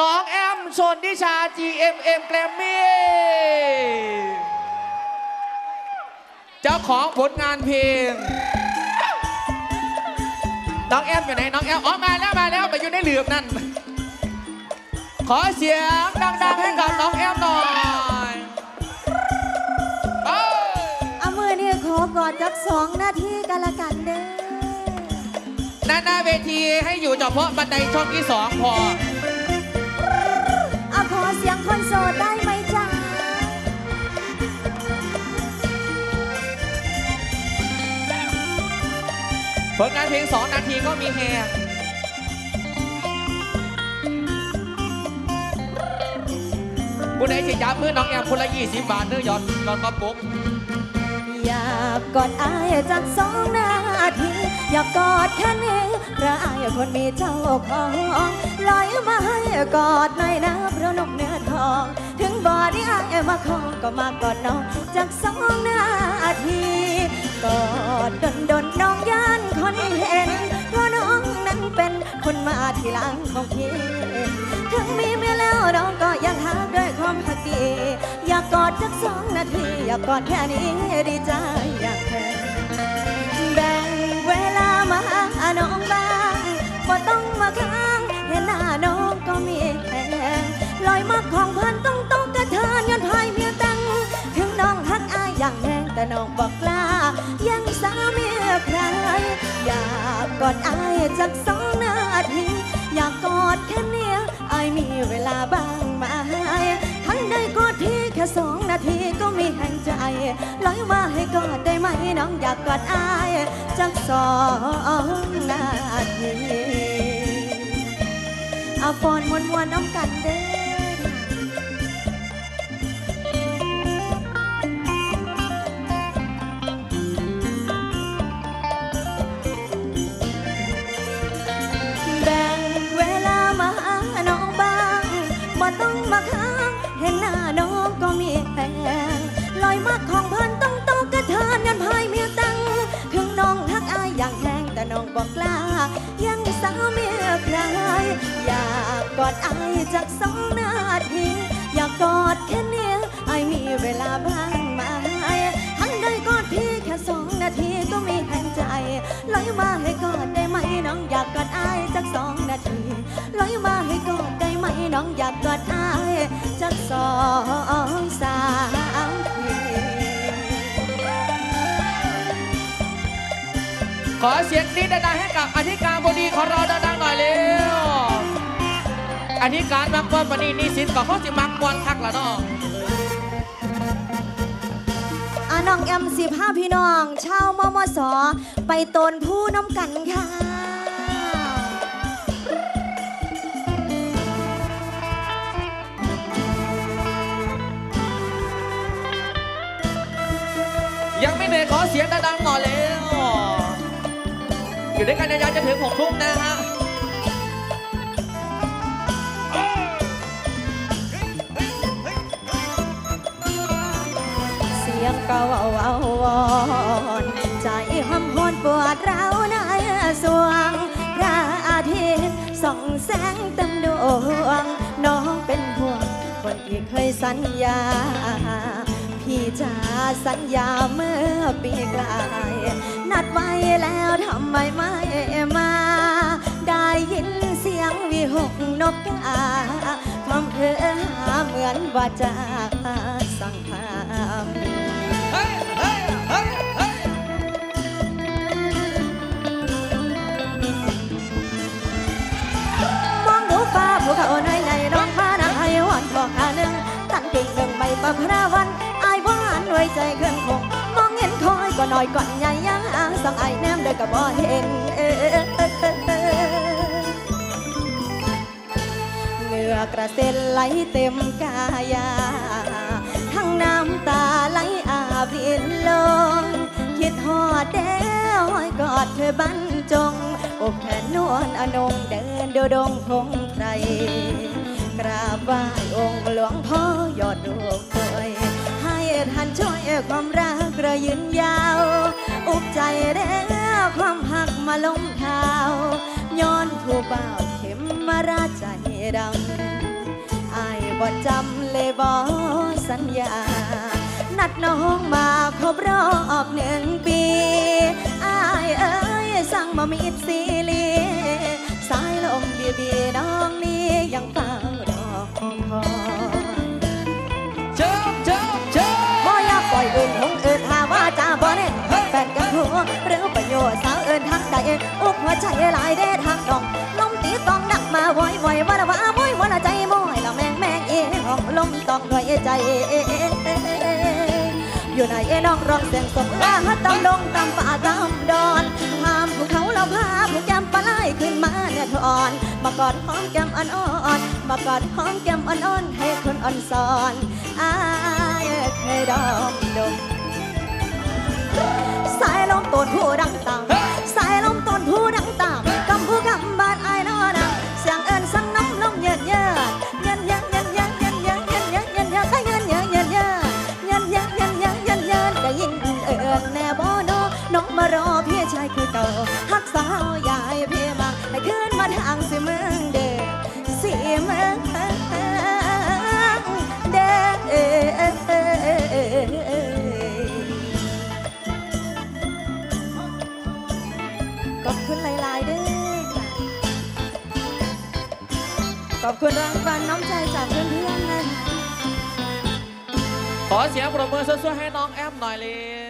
น้องแอมชนทิชา GMM แกรมมี่เจ้าของผลงานเพลง น้องแอมอยู่ไหน น้องแอม อ๋อ มาแล้ว มาแล้วไปอยู่ในเหลือบนั่น ขอเสียงดังๆให้กับน้องแอมหน่อยเอ้ยเอามือนี่ขอกอดจักสองนาทีกันละกันเด้อหน้าหน้าเวทีให้อยู่เฉพาะบันไดช่องที่สองพอเอา ขอเสียงคนโสดได้ไหมจ๊ะผลงานเพลง 2 นาทีก็มีแฮผู้ใดสิจับมือน้องแอมคนละยี่สิบบาทเนื้อยอดนอนกระปุก อยากกอดอายจักสองนาที อยากกอดแค่นี้เพราะอายคนมีเจ้าของลอยมาให้กอดในอยนะเพราะนกเนื้อทอง ถึงบอดี้อายมาคองก็มากอดน้องจักสองนาทีกอดดนดนน้องย่านคนเห็นเพราะน้องนั้นเป็นคนมาทีหลังของพี่ อยากอดจักสองนาที อยากกอดแค่นี้ดีใจอยากแค่แบ่งเวลามาหาน้องบ้างบ่ต้องมาค้างเห็นหน้าน้องก็มีแหงลอยมาของเพื่อนต้องต้องกระเทินย้อนพายเมียตัง ถึงน้องฮักอายอย่างแรงแต่น้องบอกกล้า ยังสามีใคร อยากกอดอายจักสองนาที อยากกอดแค่เนี้ยอายมีเวลาบ้าง ลอยมาให้กอดได้ไหมน้องอยากกอดอายจักสองนาทีอาฟอนมวนมวนน้องกันเด้อ บอกกล้า ยังสาวเมียใครอยากกอดอายจากสองนาทีอยากกอดแค่เนี้ยอมีเวลาบ้างไหมทันได้กอดพี่แค่สองนาทีก็มีแห่งใจลอยมาให้กอดได้ไหมน้องอยากกอดอายจาก อเสียงนี้ดังๆให้กับอธิการบดีของเราดังๆหน่อยเร็วอธิการมักวันปณีนิสิตก็เขาสิมักมวนคักละเนาะอาน้องแอมสิบห้าพี่น้องชาวมมสไปตนผู้น้ำกันค่ะ ยังไม่เหนื่อยขอเสียงดังๆหน่อยเร็ว อยู่ด้วยกันยาวๆจะถึงหกทุ่มนะฮะเสียงเก่าเอาวอนใจห้ำหอนปวดร้าวในสวง พระอาทิตย์ส่องแสงเต็มดวง น้องเป็นห่วงคนที่เคยสัญญา จะสัญญาเมื่อปีกลาย นัดไว้แล้วทำไมไม่มา ได้ยินเสียงวิหกนกกาความเธอหาเหมือนว่าจะสั่งห้ามเฮ้ยเฮ้ยเฮ้ยเฮ้ยมองดูฟ้าภูเขาในในร้องมานังให้วันบอกหาหนึ่งตั้งกิ่งหนึ่งไม่ประพราวัน ใจเครื่องคงมองเห็นคอยก็หน่อยก่อนใหญ่ยังอาสังไอแนมเด้อก็บ่เห็นเออเหงื่อกระเซ็นไหลเต็มกายา ทั้งน้ำตาไหลอาบรินลง คิดหอดแด้หอยกอดเธอบรรจงอกแขนนวลอนงเดินเดียวดงพงไพรกราบไหว้องค์หลวงพ่อยอดดวงให้ท่าน ช่วยความรักระยืนยาว อุกใจแล้วความหักมาล้มเท้าย้อนผู้บ่าวเข็มมาราใจดำบ่จำเลยบ่สัญญา นัดน้องมาครบรอบหนึ่งปีอายเอ้ยสั่งมามีดซีลี อุกหัวใจหลายเด้ทางดองลมตีกองดักมาไว้ไวว่าละว่าม้อยว่าละใจม้อยละแมงแมงเองห้องลมตองด้วยใจอยู่ไหนน้องร้องเสียงสมลาตำดงตำป่าตำดอนห้ามภูเขาเราพาผู้แก้มปลาไหลขึ้นมาเนี่ยทอนมากอดหอมแก้มอ่อนๆมากอดหอมแก้มอ่อนๆให้คนอ่อนสอนอายเคยดอ มารอพี่ชายคือเก่าฮักสาวยายพี่มาให้ขึ้นมาทางสิเมืองเด้อสิเมืองเด้อขอบคุณหลายๆเด้อค่ะขอบคุณรางวัลน้ำใจจากเพื่อนๆนะคะขอเสียงปรบมือสวยๆให้น้องแอมหน่อยเร็